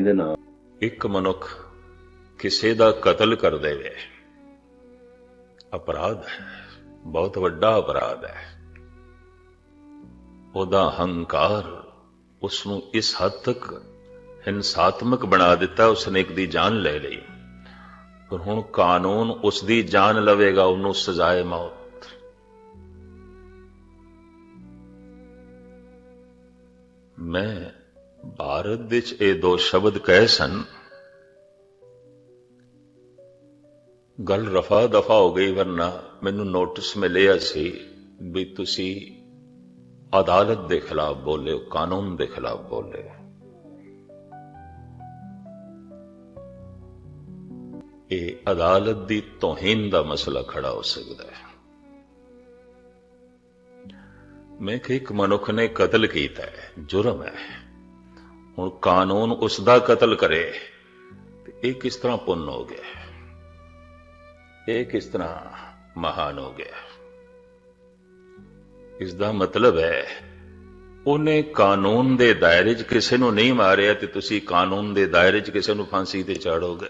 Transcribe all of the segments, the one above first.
ਦੇ ਨਾਲ। ਇੱਕ ਮਨੁੱਖ ਕਿਸੇ ਦਾ ਕਤਲ ਕਰ ਦੇਵੇ, ਅਪਰਾਧ ਹੈ, ਬਹੁਤ ਵੱਡਾ ਅਪਰਾਧ ਹੈ। ਉਹਦਾ ਹੰਕਾਰ ਉਸ ਨੂੰ ਇਸ ਹੱਦ ਤੱਕ ਹਿੰਸਾਤਮਕ ਬਣਾ ਦਿੱਤਾ, ਉਸਨੇ ਇੱਕ ਦੀ ਜਾਨ ਲੈ ਲਈ। ਪਰ ਹੁਣ ਕਾਨੂੰਨ ਉਸ ਦੀ ਜਾਨ ਲਵੇਗਾ, ਉਹਨੂੰ ਸਜ਼ਾਏ ਮੌਤ। ਮੈਂ ਭਾਰਤ ਵਿੱਚ ਇਹ ਦੋ ਸ਼ਬਦ ਕਹੇ ਸਨ। ਗੱਲ ਰਫਾ ਦਫਾ ਹੋ ਗਈ, ਵਰਨਾ ਮੈਨੂੰ ਨੋਟਿਸ ਮਿਲਿਆ ਸੀ ਵੀ ਤੁਸੀਂ ਅਦਾਲਤ ਦੇ ਖਿਲਾਫ ਬੋਲੇ ਹੋ ਕਾਨੂੰਨ ਦੇ ਖਿਲਾਫ ਬੋਲੇ। ਇਹ ਅਦਾਲਤ ਦੀ ਤੋਹੀਨ ਦਾ ਮਸਲਾ ਖੜਾ ਹੋ ਸਕਦਾ ਹੈ। ਮੈਂ ਕਿ ਇੱਕ ਮਨੁੱਖ ਨੇ ਕਤਲ ਕੀਤਾ ਹੈ, ਜੁਰਮ ਹੈ। ਹੁਣ ਕਾਨੂੰਨ ਉਸ ਦਾ ਕਤਲ ਕਰੇ, ਤੇ ਇਹ ਕਿਸ ਤਰ੍ਹਾਂ ਪੁੰਨ ਹੋ ਗਿਆ? ਇਹ ਕਿਸ ਤਰ੍ਹਾਂ ਮਹਾਨ ਹੋ ਗਿਆ? ਇਸ ਦਾ ਮਤਲਬ ਹੈ, ਉਹਨੇ ਕਾਨੂੰਨ ਦੇ ਦਾਇਰੇ 'ਚ ਕਿਸੇ ਨੂੰ ਨਹੀਂ ਮਾਰਿਆ ਤੇ ਤੁਸੀਂ ਕਾਨੂੰਨ ਦੇ ਦਾਇਰੇ 'ਚ ਕਿਸੇ ਨੂੰ ਫਾਂਸੀ ਤੇ ਚਾੜੋਗੇ।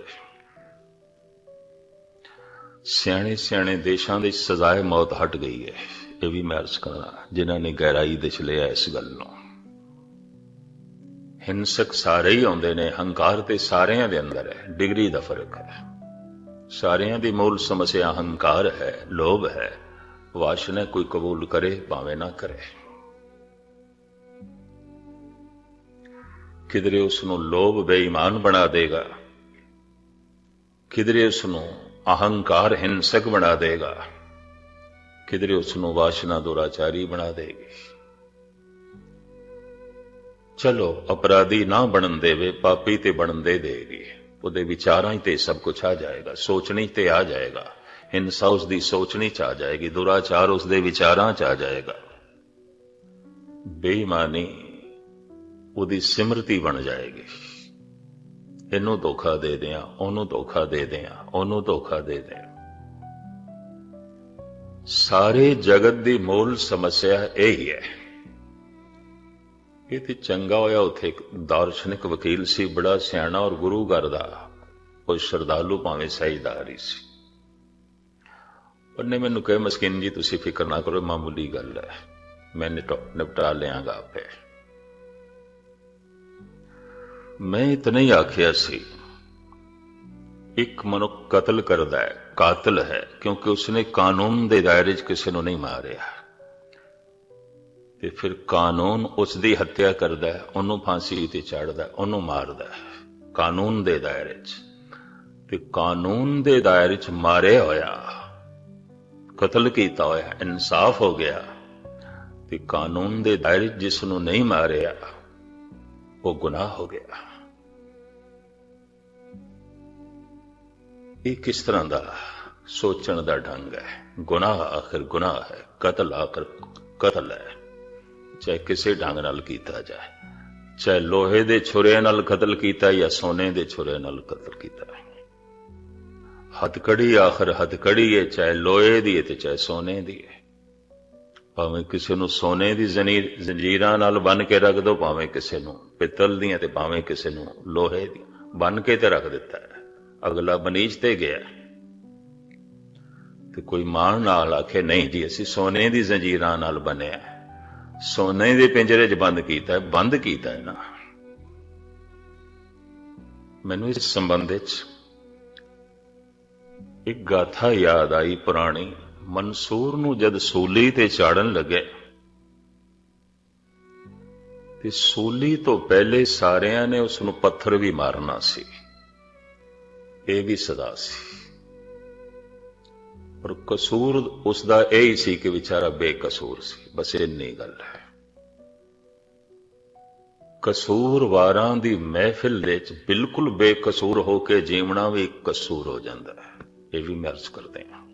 ਸਿਆਣੇ ਸਿਆਣੇ ਦੇਸ਼ਾਂ ਦੇ ਸਜ਼ਾਏ ਮੌਤ ਹਟ ਗਈ ਹੈ, ਇਹ ਵੀ ਮੈਂ ਅਰਜ਼ ਕਰਾਂ ਜਿਨ੍ਹਾਂ ਨੇ ਗਹਿਰਾਈ ਦੇ ਚ ਲਿਆ ਇਸ ਗੱਲ ਨੂੰ। ਹਿੰਸਕ ਸਾਰੇ ਹੀ ਆਉਂਦੇ ਨੇ, ਹੰਕਾਰ ਤੇ ਸਾਰਿਆਂ ਦੇ ਅੰਦਰ ਹੈ, ਡਿਗਰੀ ਦਾ ਫ਼ਰਕ ਹੈ। ਸਾਰਿਆਂ ਦੀ ਮੂਲ ਸਮੱਸਿਆ ਹੰਕਾਰ ਹੈ, ਲੋਭ ਹੈ। ਵਾਸ਼ਨਾ ਕੋਈ ਕਬੂਲ ਕਰੇ, ਭਾਵੇਂ ਨਾ ਕਰੇ। ਕਿਧਰੇ ਉਸ ਨੂੰ ਲੋਭ ਬੇਈਮਾਨ ਬਣਾ ਦੇਗਾ, ਕਿਧਰੇ ਉਸ ਨੂੰ ਅਹੰਕਾਰ ਹਿੰਸਕ ਬਣਾ ਦੇਗਾ, ਕਿਧਰੇ ਉਸ ਨੂੰ ਵਾਸ਼ਨਾ ਦੁਰਾਚਾਰੀ ਬਣਾ ਦੇਗੀ। ਚਲੋ, ਅਪਰਾਧੀ ਨਾ ਬਣਨ ਦੇਵੇ, ਪਾਪੀ ਤੇ ਬਣਨ ਦੇ ਦੇਗੀ। ਉਹਦੇ ਵਿਚਾਰਾਂ ਹੀ ਤੇ ਸਭ ਕੁਝ ਆ ਜਾਏਗਾ, ਸੋਚਣੀ ਤੇ ਆ ਜਾਏਗਾ। ਹਿੰਸਾ ਉਸ ਦੀ ਸੋਚਣੀ ਚ ਆ ਜਾਏਗੀ, ਦੁਰਾਚਾਰ ਉਸ ਦੇ ਵਿਚਾਰਾਂ ਚ ਆ ਜਾਏਗਾ। ਬੇਈਮਾਨੀ ਉਹਦੀ ਸਿਮਰਤੀ ਬਣ ਜਾਏਗੀ। ਇਹਨੂੰ ਧੋਖਾ ਦੇ ਦਿਆਂ, ਉਹਨੂੰ ਧੋਖਾ ਦੇ ਦਿਆਂ, ਉਹਨੂੰ ਧੋਖਾ ਦੇ ਦਿਆਂ। ਸਾਰੇ ਜਗਤ ਦੀ ਮੂਲ ਸਮੱਸਿਆ ਇਹ ਹੀ ਹੈ। ਇਹ ਤੇ ਚੰਗਾ ਹੋਇਆ ਉੱਥੇ ਇੱਕ ਦਾਰਸ਼ਨਿਕ ਵਕੀਲ ਸੀ, ਬੜਾ ਸਿਆਣਾ ਔਰ ਗੁਰੂ ਘਰ ਦਾ। ਉਹ ਸ਼ਰਧਾਲੂ ਭਾਵੇਂ ਸਹੀਦਾਰ ਹੀ ਸੀ। ਉਹਨੇ ਮੈਨੂੰ ਕਿਹਾ, ਮਸਕਿਨ ਜੀ, ਤੁਸੀਂ ਫਿਕਰ ਨਾ ਕਰੋ ਮਾਮੂਲੀ ਗੱਲ ਹੈ। ਮੈਂ ਨਿਪਟਾ ਲਿਆਂਗਾ ਆਪੇ। ਮੈਂ ਇਤਨਾ ਹੀ ਆਖਿਆ ਸੀ, ਇੱਕ ਮਨੁੱਖ ਕਤਲ ਕਰਦਾ ਹੈ, ਕਾਤਲ ਹੈ, ਕਿਉਂਕਿ ਉਸਨੇ ਕਾਨੂੰਨ ਦੇ ਦਾਇਰੇ 'ਚ ਕਿਸੇ ਨੂੰ ਨਹੀਂ ਮਾਰਿਆ। ਤੇ ਫਿਰ ਕਾਨੂੰਨ ਉਸ ਦੀ ਹੱਤਿਆ ਕਰਦਾ ਹੈ, ਉਹਨੂੰ ਫਾਂਸੀ ਤੇ ਚੜਦਾ ਉਹਨੂੰ ਮਾਰਦਾ ਹੈ। ਕਾਨੂੰਨ ਦੇ ਦਾਇਰੇ 'ਚ। ਤੇ ਕਾਨੂੰਨ ਦੇ ਦਾਇਰੇ 'ਚ ਮਾਰਿਆ ਹੋਇਆ, ਕਤਲ ਕੀਤਾ ਹੋਇਆ, ਇਨਸਾਫ ਹੋ ਗਿਆ। ਤੇ ਕਾਨੂੰਨ ਦੇ ਦਾਇਰੇ 'ਚ ਜਿਸ ਨੂੰ ਨਹੀਂ ਮਾਰਿਆ, ਉਹ ਗੁਨਾਹ ਹੋ ਗਿਆ। ਇਹ ਕਿਸ ਤਰ੍ਹਾਂ ਦਾ ਸੋਚਣ ਦਾ ਢੰਗ ਹੈ? ਗੁਨਾਹ ਆਖਰ ਗੁਨਾਹ ਹੈ, ਕਤਲ ਆਖਰ ਕਤਲ ਹੈ। ਚਾਹੇ ਕਿਸੇ ਢੰਗ ਨਾਲ ਕੀਤਾ ਜਾਏ, ਚਾਹੇ ਲੋਹੇ ਦੇ ਛੁਰੇ ਨਾਲ ਕਤਲ ਕੀਤਾ ਜਾਂ ਸੋਨੇ ਦੇ ਛੁਰੇ ਨਾਲ ਕਤਲ ਕੀਤਾ। ਹੱਥਕੜੀ ਆਖਰ ਹੱਥਕੜੀ ਹੈ ਚਾਹੇ ਲੋਹੇ ਦੀ ਹੈ ਤੇ ਚਾਹੇ ਸੋਨੇ ਦੀ ਹੈ ਭਾਵੇਂ ਕਿਸੇ ਨੂੰ ਸੋਨੇ ਦੀ ਜ਼ੰਜੀਰਾਂ ਨਾਲ ਬੰਨ ਕੇ ਰੱਖ ਦੋ, ਭਾਵੇਂ ਕਿਸੇ ਨੂੰ ਪਿੱਤਲ ਦੀਆਂ ਤੇ ਭਾਵੇਂ ਕਿਸੇ ਨੂੰ ਲੋਹੇ ਦੀ ਬੰਨ ਕੇ ਤੇ ਰੱਖ ਦਿੱਤਾ ਹੈ। ਅਗਲਾ ਬਨੀਜ ਤੇ ਗਿਆ। ਤੇ ਕੋਈ ਮਾਣ ਨਾਲ ਆਖੇ, ਨਹੀਂ ਜੀ, ਅਸੀਂ ਸੋਨੇ ਦੀ ਜ਼ੰਜੀਰਾਂ ਨਾਲ ਬਣਿਆ ਸੋਨੇ ਦੇ ਪਿੰਜਰੇ 'ਚ ਬੰਦ ਕੀਤਾ ਬੰਦ ਕੀਤਾ ਹੈ ਨਾ। ਮੈਨੂੰ ਇਸ ਸੰਬੰਧ ਵਿੱਚ ਇੱਕ ਗਾਥਾ ਯਾਦ ਆਈ ਪੁਰਾਣੀ। ਮਨਸੂਰ ਨੂੰ ਜਦ ਸੂਲੀ ਤੇ ਚਾੜਨ ਲੱਗੇ ਤੇ ਸੂਲੀ ਤੋਂ ਪਹਿਲੇ ਸਾਰਿਆਂ ਨੇ ਉਸ ਨੂੰ ਪੱਥਰ ਵੀ ਮਾਰਨਾ ਸੀ। ਇਹ ਵੀ ਸਦਾ ਸੀ। ਪਰ ਕਸੂਰ ਉਸ ਦਾ ਇਹ ਹੀ ਸੀ ਕਿ ਵਿਚਾਰਾ ਬੇਕਸੂਰ ਸੀ। ਬਸ ਇੰਨੀ ਗੱਲ ਹੈ। ਕਸੂਰਵਾਰਾਂ ਦੀ ਮਹਿਫਿਲ ਦੇ ਵਿੱਚ ਬਿਲਕੁਲ ਬੇਕਸੂਰ ਹੋ ਕੇ ਜੀਵਣਾ ਵੀ ਕਸੂਰ ਹੋ ਜਾਂਦਾ ਹੈ। ਇਹ ਵੀ ਮਰਜ਼ ਕਰਦੇ ਹਾਂ।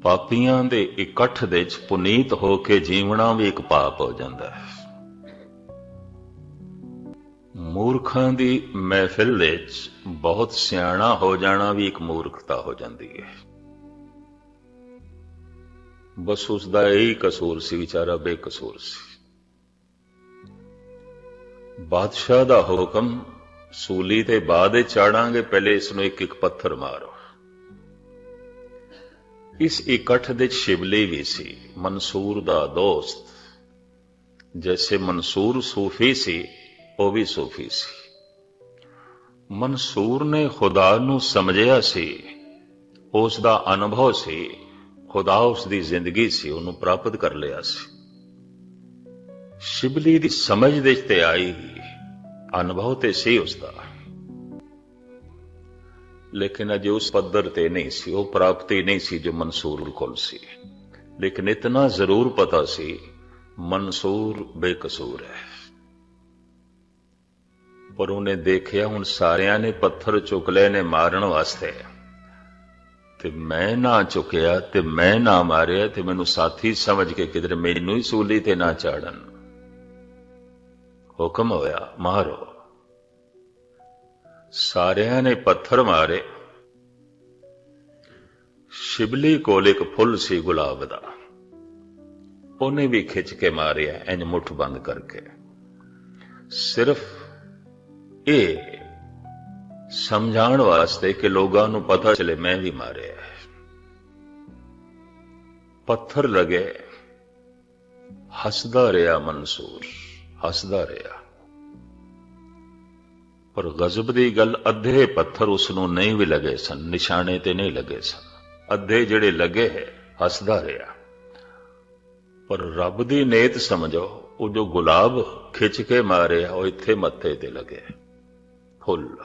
ਪਾਪੀਆਂ ਦੇ ਇਕੱਠ ਦੇ ਵਿੱਚ ਪੁਨੀਤ ਹੋ ਕੇ ਜੀਵਣਾ ਵੀ ਇੱਕ ਪਾਪ ਹੋ ਜਾਂਦਾ ਹੈ। ਮੂਰਖਾਂ ਦੀ ਮਹਿਫਿਲ ਵਿੱਚ ਬਹੁਤ ਸਿਆਣਾ ਹੋ ਜਾਣਾ ਵੀ ਇੱਕ ਮੂਰਖਤਾ ਹੋ ਜਾਂਦੀ ਹੈ। ਬਸ ਉਸ ਦਾ ਇਹੀ ਕਸੂਰ ਸੀ ਵਿਚਾਰਾ, ਬੇਕਸੂਰ ਸੀ। ਬਾਦਸ਼ਾਹ ਦਾ ਹੁਕਮ ਸੂਲੀ ਤੇ ਬਾਅਦ ਚਾੜਾਂਗੇ, ਪਹਿਲੇ ਇਸ ਨੂੰ ਇੱਕ ਇੱਕ ਪੱਥਰ ਮਾਰੋ। ਇਸ ਇਕੱਠ ਦੇ ਸ਼ਿਵਲੀ ਵੀ ਸੀ, ਮਨਸੂਰ ਦਾ ਦੋਸਤ। ਜੈਸੇ ਮਨਸੂਰ ਸੂਫੀ ਸੀ ਉਹ ਵੀ ਸੂਫੀ ਸੀ। ਮਨਸੂਰ ਨੇ ਖੁਦਾ ਨੂੰ ਸਮਝਿਆ ਸੀ। ਉਸ ਦਾ ਅਨੁਭਵ ਸੀ। ਖੁਦਾ ਉਸ ਦੀ ਜ਼ਿੰਦਗੀ ਸੀ, ਉਹਨੂੰ ਪ੍ਰਾਪਤ ਕਰ ਲਿਆ ਸੀ। ਸ਼ਿਬਲੀ ਦੀ ਸਮਝ ਦੇ ਤੇ ਆਈ ਅਨੁਭਵ ਤੇ ਸੀ ਉਸ ਦਾ ਲੇਕਿਨ ਅਜੇ ਉਸ ਪੱਧਰ ਤੇ ਨਹੀਂ ਸੀ, ਉਹ ਪ੍ਰਾਪਤੀ ਨਹੀਂ ਸੀ ਜੋ ਮਨਸੂਰ ਕੋਲ ਸੀ। ਲੇਕਿਨ ਇਤਨਾ ਜ਼ਰੂਰ ਪਤਾ ਸੀ, ਮਨਸੂਰ ਬੇਕਸੂਰ ਹੈ। ਪਰ ਉਹਨੇ ਦੇਖਿਆ, ਹੁਣ ਸਾਰਿਆਂ ਨੇ ਪੱਥਰ ਚੁੱਕ ਲਏ ਨੇ ਮਾਰਨ ਵਾਸਤੇ। ਤੇ ਮੈਂ ਨਾ ਚੁੱਕਿਆ ਤੇ ਮੈਂ ਨਾ ਮਾਰਿਆ ਤੇ ਮੈਨੂੰ ਸਾਥੀ ਸਮਝ ਕੇ ਕਿਧਰ ਮੈਨੂੰ ਹੀ ਸੂਲੀ ਤੇ ਨਾ ਚਾੜਨ। ਹੁਕਮ ਹੋਇਆ, ਮਾਰੋ। ਸਾਰਿਆਂ ਨੇ ਪੱਥਰ ਮਾਰੇ। ਸ਼ਿਬਲੀ ਕੋਲ ਇੱਕ ਫੁੱਲ ਸੀ ਗੁਲਾਬ ਦਾ। ਉਹਨੇ ਵੀ ਖਿੱਚ ਕੇ ਮਾਰਿਆ, ਇੰਜ ਮੁੱਠ ਬੰਦ ਕਰਕੇ। ਸਿਰਫ ਇਹ ਸਮਝਾਉਣ ਵਾਸਤੇ ਕਿ ਲੋਕਾਂ ਨੂੰ ਪਤਾ ਚਲੇ ਮੈਂ ਵੀ ਮਾਰਿਆ ਪੱਥਰ ਲਗੇ, ਹੱਸਦਾ ਰਿਹਾ ਮਨਸੂਰ, ਹੱਸਦਾ ਰਿਹਾ। ਪਰ ਗਜ਼ਬ ਦੀ ਗੱਲ ਅੱਧੇ ਪੱਥਰ ਉਸ ਨੂੰ ਨਹੀਂ ਵੀ ਲੱਗੇ ਸਨ, ਨਿਸ਼ਾਨੇ ਤੇ ਨਹੀਂ ਲੱਗੇ ਸਨ। ਅੱਧੇ ਜਿਹੜੇ ਲੱਗੇ ਹੈ, ਹੱਸਦਾ ਰਿਹਾ। ਪਰ ਰੱਬ ਦੀ ਨੇਤ ਸਮਝੋ, ਉਹ ਜੋ ਗੁਲਾਬ ਖਿੱਚ ਕੇ ਮਾਰਿਆ, ਉਹ ਇੱਥੇ ਮੱਥੇ ਤੇ ਲੱਗੇ ਫੁੱਲ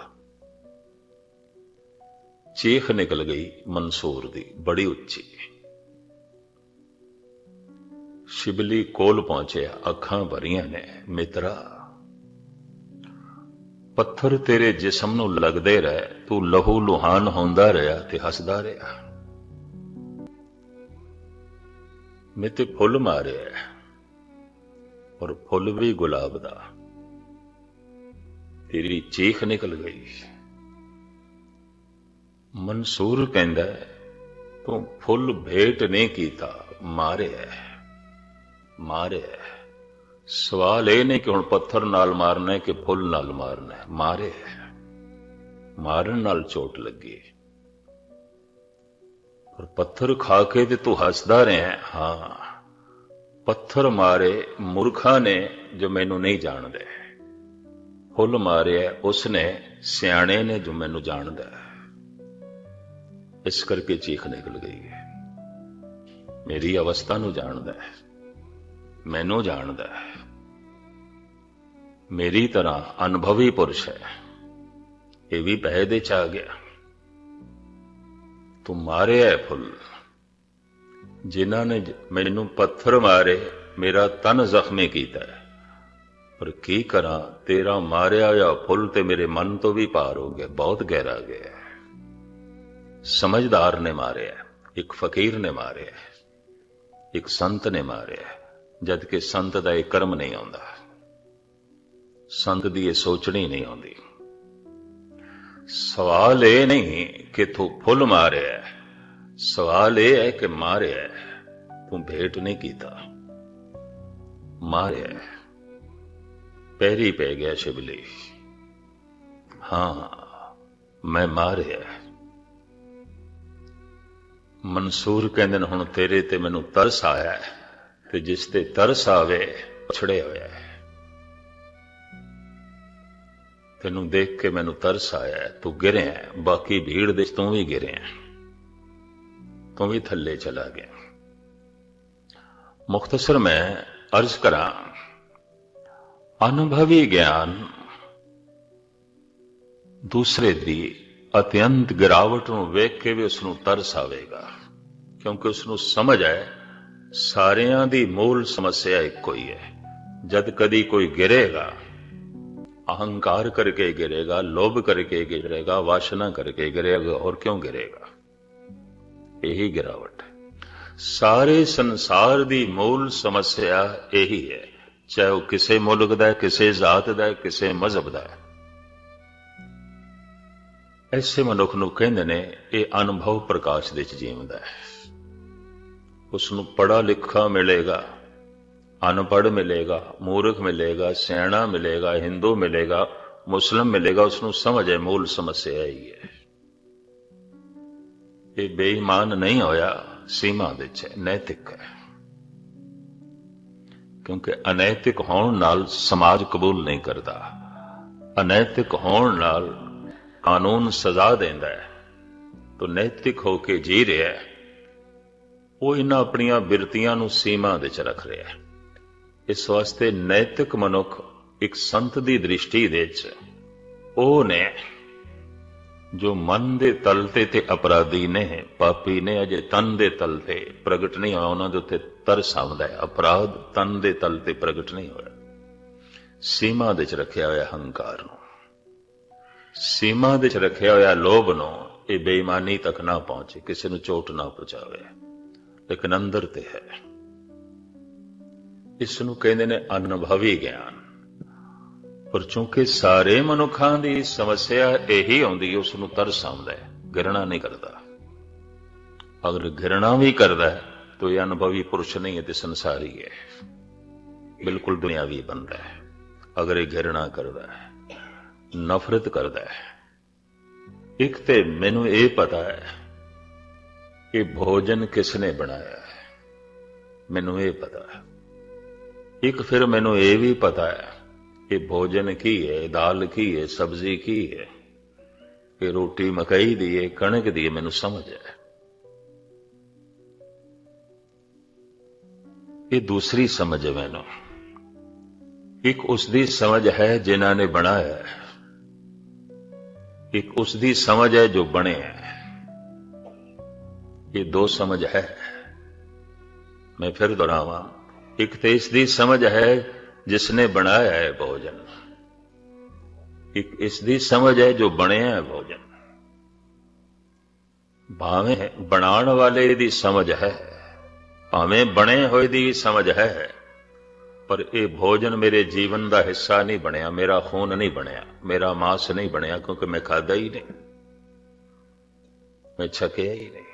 ਚੀਖ ਨਿਕਲ ਗਈ ਮਨਸੂਰ ਦੀ, ਬੜੀ ਉੱਚੀ। ਸ਼ਿਬਲੀ ਕੋਲ ਪਹੁੰਚਿਆ, ਅੱਖਾਂ ਭਰੀਆਂ ਨੇ, ਮਿੱਤਰਾ। ਪੱਥਰ ਤੇਰੇ ਜਿਸਮ ਨੂੰ ਲੱਗਦੇ ਰਹੇ, ਤੂੰ ਲਹੂ ਲੁਹਾਨ ਹੁੰਦਾ ਰਿਹਾ ਤੇ ਹੱਸਦਾ ਰਿਹਾ। ਮੈਂ ਤੇ ਫੁੱਲ ਮਾਰਿਆ ਔਰ ਫੁੱਲ ਵੀ ਗੁਲਾਬ ਦਾ। ਤੇਰੀ ਚੀਖ ਨਿਕਲ ਗਈ। ਮਨਸੂਰ ਕਹਿੰਦਾ, ਤੂੰ ਫੁੱਲ ਭੇਟ ਨਹੀਂ ਕੀਤਾ, ਮਾਰਿਆ ਮਾਰਿਆ ਸਵਾਲ ਇਹ ਨਹੀਂ ਕਿ ਹੁਣ ਪੱਥਰ ਨਾਲ ਮਾਰਨਾ ਹੈ ਕਿ ਫੁੱਲ ਨਾਲ ਮਾਰਨਾ ਹੈ ਮਾਰੇ ਮਾਰਨ ਨਾਲ ਚੋਟ ਲੱਗੀ। ਪਰ ਪੱਥਰ ਖਾ ਕੇ ਤੇ ਤੂੰ ਹੱਸਦਾ ਰਿਹਾ ਹਾਂ। ਪੱਥਰ ਮਾਰੇ ਮੂਰਖਾਂ ਨੇ ਜੋ ਮੈਨੂੰ ਨਹੀਂ ਜਾਣਦੇ। ਫੁੱਲ ਮਾਰਿਆ, ਉਸਨੇ ਸਿਆਣੇ ਨੇ ਜੋ ਮੈਨੂੰ ਜਾਣਦਾ ਇਸ ਕਰਕੇ ਚੀਖ ਨਿਕਲ ਗਈ ਹੈ। ਮੇਰੀ ਅਵਸਥਾ ਨੂੰ ਜਾਣਦਾ ਹੈ। ਮੈਨੂੰ ਜਾਣਦਾ ਹੈ। ਮੇਰੀ ਤਰ੍ਹਾਂ ਅਨੁਭਵੀ ਪੁਰਸ਼ ਹੈ। ਇਹ ਵੀ ਪਹਿ ਦੇ ਚ ਆ ਗਿਆ। ਤੂੰ ਮਾਰਿਆ ਹੈ ਫੁੱਲ। ਜਿਨ੍ਹਾਂ ਨੇ ਮੈਨੂੰ ਪੱਥਰ ਮਾਰੇ, ਮੇਰਾ ਤਨ ਜ਼ਖਮੀ ਕੀਤਾ ਹੈ। ਪਰ ਕੀ ਕਰਾਂ? ਤੇਰਾ ਮਾਰਿਆ ਹੋਇਆ ਫੁੱਲ ਤੇ ਮੇਰੇ ਮਨ ਤੋਂ ਵੀ ਪਾਰ ਹੋ ਗਿਆ, ਬਹੁਤ ਗਹਿਰਾ ਗਿਆ। ਸਮਝਦਾਰ ਨੇ ਮਾਰਿਆ, ਇੱਕ ਫਕੀਰ ਨੇ ਮਾਰਿਆ, ਇੱਕ ਸੰਤ ਨੇ ਮਾਰਿਆ ਜਦ ਕਿ ਸੰਤ ਦਾ ਇਹ ਕਰਮ ਨਹੀਂ ਆਉਂਦਾ। ਸੰਤ ਦੀ ਇਹ ਸੋਚਣੀ ਨਹੀਂ ਆਉਂਦੀ। ਸਵਾਲ ਇਹ ਨਹੀਂ ਕਿ ਤੂੰ ਫੁੱਲ ਮਾਰਿਆ ਸਵਾਲ ਇਹ ਹੈ ਕਿ ਮਾਰਿਆ ਤੂੰ ਭੇਟ ਨਹੀਂ ਕੀਤਾ। ਮਾਰਿਆ ਪੈਰੀ ਪੈ ਗਿਆ ਸ਼ਿਵਲੀ। ਹਾਂ, ਮੈਂ ਮਾਰਿਆ ਮਨਸੂਰ ਕਹਿੰਦੇ ਨੇ, ਹੁਣ ਤੇਰੇ ਤੇ ਮੈਨੂੰ ਤਰਸ ਆਇਆ ਤੇ ਜਿਸ ਤੇ ਤਰਸ ਆਵੇ ਛੜੇ ਹੋਇਆ ਹੈ। ਤੈਨੂੰ ਦੇਖ ਕੇ ਮੈਨੂੰ ਤਰਸ ਆਇਆ ਤੂੰ ਗਿਰਿਆ ਬਾਕੀ ਭੀੜ ਦੇ ਤੂੰ ਵੀ ਗਿਰਿਆ ਤੂੰ ਵੀ ਥੱਲੇ ਚਲਾ ਗਿਆ। ਮੁਖਤਸਰ ਮੈਂ ਅਰਜ਼ ਕਰਾਂ ਅਨੁਭਵੀ ਗਿਆਨ। ਦੂਸਰੇ ਦੀ ਅਤਿਅੰਤ ਗਿਰਾਵਟ ਨੂੰ ਵੇਖ ਕੇ ਵੀ ਉਸ ਨੂੰ ਤਰਸ ਆਵੇਗਾ, ਕਿਉਂਕਿ ਉਸ ਨੂੰ ਸਮਝ ਹੈ, ਸਾਰਿਆਂ ਦੀ ਮੂਲ ਸਮੱਸਿਆ ਇੱਕੋ ਹੀ ਹੈ। ਜਦ ਕਦੀ ਕੋਈ ਗਿਰੇਗਾ, ਅਹੰਕਾਰ ਕਰਕੇ ਗਿਰੇਗਾ, ਲੋਭ ਕਰਕੇ ਗਿਰੇਗਾ, ਵਾਸ਼ਨਾ ਕਰਕੇ ਗਿਰੇਗਾ ਔਰ ਕਿਉਂ ਗਿਰੇਗਾ? ਇਹੀ ਗਿਰਾਵਟ ਹੈ। ਸਾਰੇ ਸੰਸਾਰ ਦੀ ਮੂਲ ਸਮੱਸਿਆ ਇਹੀ ਹੈ। ਚਾਹੇ ਉਹ ਕਿਸੇ ਮੁਲਕ ਦਾ ਹੈ ਕਿਸੇ ਜ਼ਾਤ ਦਾ ਹੈ ਕਿਸੇ ਮਜ਼ਹਬ ਦਾ ਹੈ। ਐਸੇ ਮਨੁੱਖ ਨੂੰ ਕਹਿੰਦੇ ਨੇ ਇਹ ਅਨੁਭਵ ਪ੍ਰਕਾਸ਼ ਦੇ ਵਿੱਚ ਜੀਵਦਾ ਹੈ। ਉਸ ਨੂੰ ਪੜਾ ਲਿਖਾ ਮਿਲੇਗਾ ਅਨਪੜ੍ਹ ਮਿਲੇਗਾ ਮੂਰਖ ਮਿਲੇਗਾ ਸਿਆਣਾ ਮਿਲੇਗਾ ਹਿੰਦੂ ਮਿਲੇਗਾ ਮੁਸਲਮ ਮਿਲੇਗਾ ਉਸ ਨੂੰ ਸਮਝ ਹੈ ਮੂਲ ਸਮੱਸਿਆ ਹੀ ਹੈ। ਇਹ ਬੇਈਮਾਨ ਨਹੀਂ ਹੋਇਆ ਸੀਮਾ ਵਿੱਚ ਹੈ, ਨੈਤਿਕ ਹੈ। ਕਿਉਂਕਿ ਅਨੈਤਿਕ ਹੋਣ ਨਾਲ ਸਮਾਜ ਕਬੂਲ ਨਹੀਂ ਕਰਦਾ। ਅਨੈਤਿਕ ਹੋਣ ਨਾਲ ਕਾਨੂੰਨ ਸਜ਼ਾ ਦਿੰਦਾ ਹੈ। ਤੋ ਨੈਤਿਕ ਹੋ ਕੇ ਜੀ ਰਿਹਾ ਹੈ। ਉਹ ਇਹਨਾਂ ਆਪਣੀਆਂ ਬਿਰਤੀਆਂ ਨੂੰ ਸੀਮਾ ਵਿੱਚ ਰੱਖ ਰਿਹਾ ਹੈ। ਇਸ ਵਾਸਤੇ ਨੈਤਿਕ ਮਨੁੱਖ ਇੱਕ ਸੰਤ ਦੀ ਦ੍ਰਿਸ਼ਟੀ ਦੇ ਵਿੱਚ ਉਹ ਨੇ ਜੋ ਮਨ ਦੇ ਤਲ ਤੇ ਤੇ ਅਪਰਾਧੀ ਨੇ, ਪਾਪੀ ਨੇ, ਅਜੇ ਤਨ ਦੇ ਤਲ ਤੇ ਪ੍ਰਗਟ ਨਹੀਂ ਹੋਇਆ, ਉਹਨਾਂ ਦੇ ਉੱਤੇ ਤਰਸ ਆਉਂਦਾ ਹੈ। ਅਪਰਾਧ ਤਨ ਦੇ ਤਲ ਤੇ ਪ੍ਰਗਟ ਨਹੀਂ ਹੋਇਆ। ਸੀਮਾ ਦੇ ਚ ਰੱਖਿਆ ਹੋਇਆ ਹੰਕਾਰ ਨੂੰ। ਸੀਮਾ ਦੇ ਚ ਰੱਖਿਆ ਹੋਇਆ ਲੋਭ ਨੂੰ ਇਹ ਬੇਈਮਾਨੀ ਤੱਕ ਨਾ ਪਹੁੰਚੇ, ਕਿਸੇ ਨੂੰ ਚੋਟ ਨਾ ਪਹੁੰਚਾਵੇ। ਲੇਕਿਨ ਅੰਦਰ ਤੇ ਹੈ। ਇਸ ਨੂੰ ਕਹਿੰਦੇ ਨੇ ਅਨੁਭਵੀ ਗਿਆਨ। ਪਰ ਚੂੰਕਿ ਸਾਰੇ ਮਨੁੱਖਾਂ ਦੀ ਸਮੱਸਿਆ ਇਹੀ ਆਉਂਦੀ ਹੈ ਉਸ ਨੂੰ ਤਰਸ ਆਉਂਦਾ ਹੈ। ਗਿਰਣਾ ਨਹੀਂ ਕਰਦਾ। ਅਗਰ ਗਿਰਣਾ ਵੀ ਕਰਦਾ ਹੈ, ਤਾਂ ਇਹ ਅਨੁਭਵੀ ਪੁਰਸ਼ ਨਹੀਂ ਹੈ ਤੇ ਸੰਸਾਰੀ ਹੈ। ਬਿਲਕੁਲ ਦੁਨਿਆਵੀ ਬੰਦਾ ਹੈ। ਅਗਰ ਇਹ ਗਿਰਣਾ ਕਰਦਾ ਹੈ, ਨਫ਼ਰਤ ਕਰਦਾ ਹੈ, ਇੱਕ ਤੇ ਮੈਨੂੰ ਇਹ ਪਤਾ ਹੈ ਕਿ ਭੋਜਨ ਕਿਸ ਨੇ ਬਣਾਇਆ ਹੈ। ਮੈਨੂੰ ਇਹ ਪਤਾ ਹੈ। ਇੱਕ ਫਿਰ ਮੈਨੂੰ ਇਹ ਵੀ ਪਤਾ ਹੈ ਕਿ ਭੋਜਨ ਕੀ ਹੈ ਦਾਲ ਕੀ ਹੈ ਸਬਜ਼ੀ ਕੀ ਹੈ ਕਿ ਰੋਟੀ ਮਕਈ ਦੀ ਹੈ ਕਣਕ ਦੀ ਹੈ ਮੈਨੂੰ ਸਮਝ ਹੈ ਇਹ ਦੂਸਰੀ ਸਮਝ ਹੈ ਮੈਨੂੰ ਇੱਕ ਉਸ ਦੀ ਸਮਝ ਹੈ ਜਿਨ੍ਹਾਂ ਨੇ ਬਣਾਇਆ ਹੈ ਇੱਕ ਉਸ ਦੀ ਸਮਝ ਹੈ ਜੋ ਬਣੇ ਹੈ ਇਹ ਦੋ ਸਮਝ ਹੈ ਮੈਂ ਫਿਰ ਦੁਹਰਾਵਾਂ ਇੱਕ ਤੇ ਇਸ ਦੀ ਸਮਝ ਹੈ ਜਿਸ ਨੇ ਬਣਾਇਆ ਹੈ ਭੋਜਨ। ਇੱਕ ਇਸ ਦੀ ਸਮਝ ਹੈ ਜੋ ਬਣਿਆ ਹੈ ਭੋਜਨ। ਭਾਵੇਂ ਬਣਾਉਣ ਵਾਲੇ ਦੀ ਸਮਝ ਹੈ, ਭਾਵੇਂ ਬਣੇ ਹੋਏ ਦੀ ਸਮਝ ਹੈ, ਪਰ ਇਹ ਭੋਜਨ ਮੇਰੇ ਜੀਵਨ ਦਾ ਹਿੱਸਾ ਨਹੀਂ ਬਣਿਆ, ਮੇਰਾ ਖੂਨ ਨਹੀਂ ਬਣਿਆ, ਮੇਰਾ ਮਾਸ ਨਹੀਂ ਬਣਿਆ, ਕਿਉਂਕਿ ਮੈਂ ਖਾਦਾ ਹੀ ਨਹੀਂ। ਮੈਂ ਛਕਿਆ ਹੀ ਨਹੀਂ।